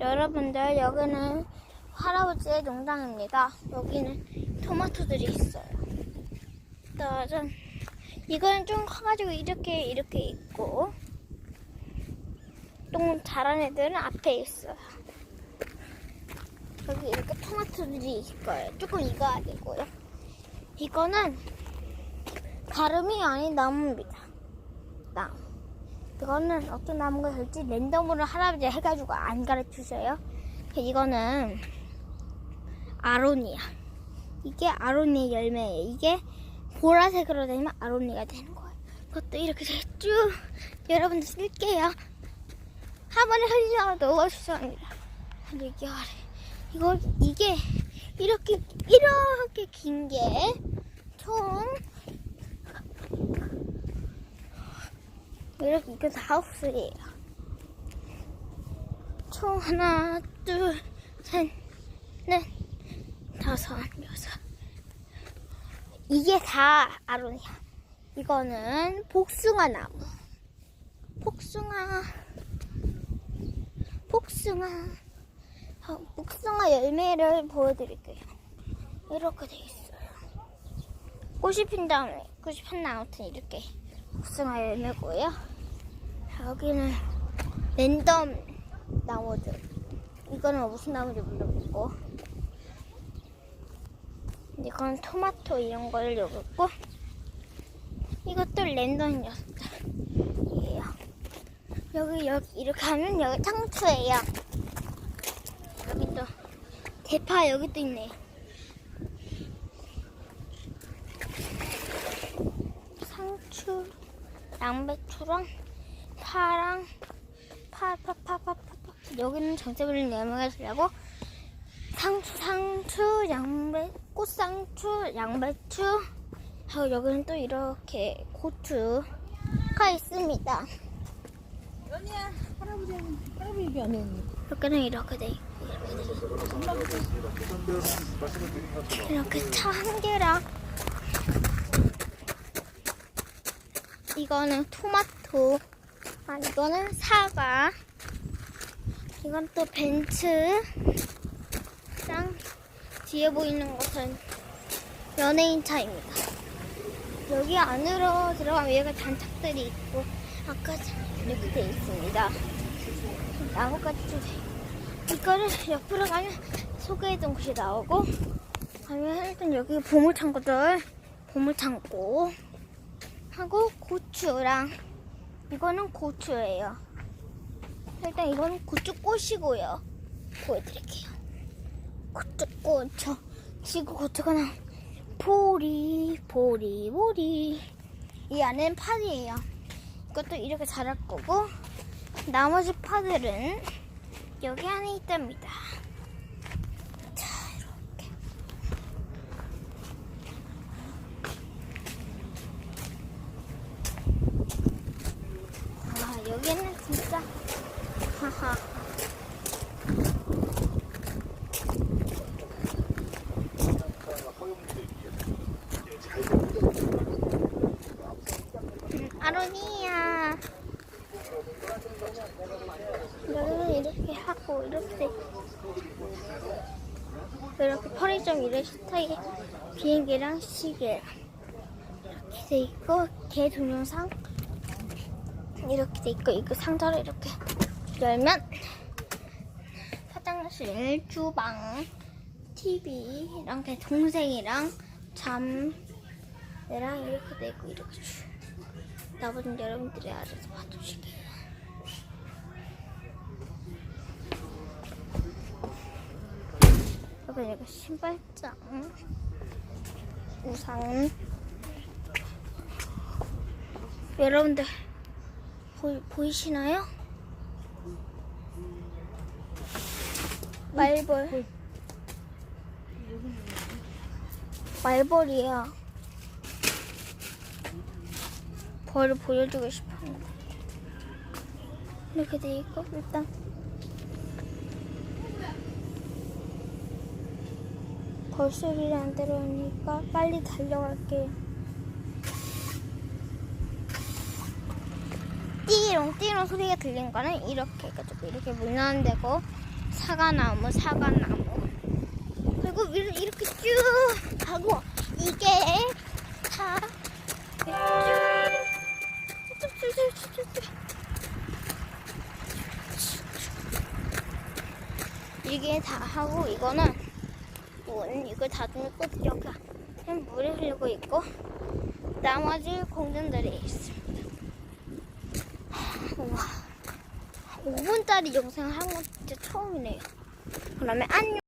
여러분들 여기는 할아버지의 농장입니다. 여기는 토마토들이 있어요. 짜잔. 이거는 좀 커가지고 이렇게 이렇게 있고 똥 자란 애들은 앞에 있어요. 여기 이렇게 토마토들이 있을 거예요. 조금 익어야 되고요. 이거는 가름이 아닌 나무입니다. 나무. 이거는 어떤 나무가 될지 랜덤으로 할아버지 해가지고 안 가르치셔요. 이거는 아로니아. 이게 아로니아 열매예요. 이게 보라색으로 되면 아로니아가 되는 거예요. 그것도 이렇게 쭉 여러분들 쓸게요. 한 번에 너무 죄송합니다. 이게 아래. 이거 이게 이렇게 이렇게 긴 게 총 이렇게 이거 다 옥수수예요. 총 하나, 둘, 셋, 넷, 다섯, 여섯. 이게 다 아로니아. 이거는 복숭아 나무. 복숭아. 복숭아. 어, 복숭아 열매를 보여드릴게요. 이렇게 돼 있어요. 꽃이 핀 다음에, 꽃이 폈나 아무튼 이렇게 복숭아 열매고요. 여기는 랜덤 나무들. 이거는 무슨 나무인지 모르겠고. 이건 토마토 이런 걸 여기 있고. 이것도 랜덤 녀석들이에요. 여기, 여기, 이렇게 하면 여기 상추예요. 여기 또, 대파 여기 또 있네. 상추, 양배추랑 파랑 파파파파파 여기는 정체불린 열매가 들라고 상추 상추 양배 꽃상추 양배추 하고 여기는 또 이렇게 고추가 있습니다. 연희야 할아버지 할아버지 안 했니? 여기는 이렇게 돼 있고 이렇게 차한 개랑 이거는 토마토 아 이거는 사과. 이건 또 벤츠 랑 뒤에 보이는 것은 연예인 차입니다. 여기 안으로 들어가면 여기가 단착들이 있고 아까 이렇게 돼 있습니다. 나무까지 좀 돼. 이거를 옆으로 가면 소개해둔 곳이 나오고 가면 일단 여기 보물창고들 보물창고 하고 고추랑 이거는 고추예요. 일단 이거는 고추꽃이고요. 보여드릴게요. 고추꽃 저 지구 고추가 나 보리 보리 보리 이 안에는 파들이에요. 이것도 이렇게 자랄 거고 나머지 파들은 여기 안에 있답니다. 자 이렇게 아 여기는 진짜? 하하 음, 아로니아 여기는 이렇게 하고 이렇게 이렇게 편의점 이런 스타일 비행기랑 시계. 이렇게 돼 있고 개 동영상 이렇게 돼 있고 이거 상자를 이렇게 열면 화장실, 주방, TV랑 제 동생이랑 잠이랑 이렇게 돼 있고 이렇게 주- 나머지는 여러분들이 알아서 봐주시게요. 여기 이거 신발장, 우산. 여러분들 보이, 보이시나요? 말벌. 말벌이야. 벌을 보여주고 싶었는데. 이렇게 돼 있고, 일단. 벌 소리를 안 들어오니까 빨리 달려갈게요. 띠롱 띠롱 소리가 들리는 거는 이렇게 해가지고 이렇게 문 나는 데고 사과나무, 사과나무. 그리고 위로 이렇게 쭉 가고 이게 다. 이게 다 하고 이거는 문 이걸 여기가 그냥 물이 흐르고 있고 나머지 공간들이 있습 와 5분짜리 영상을 한건 진짜 처음이네요. 그러면 안녕.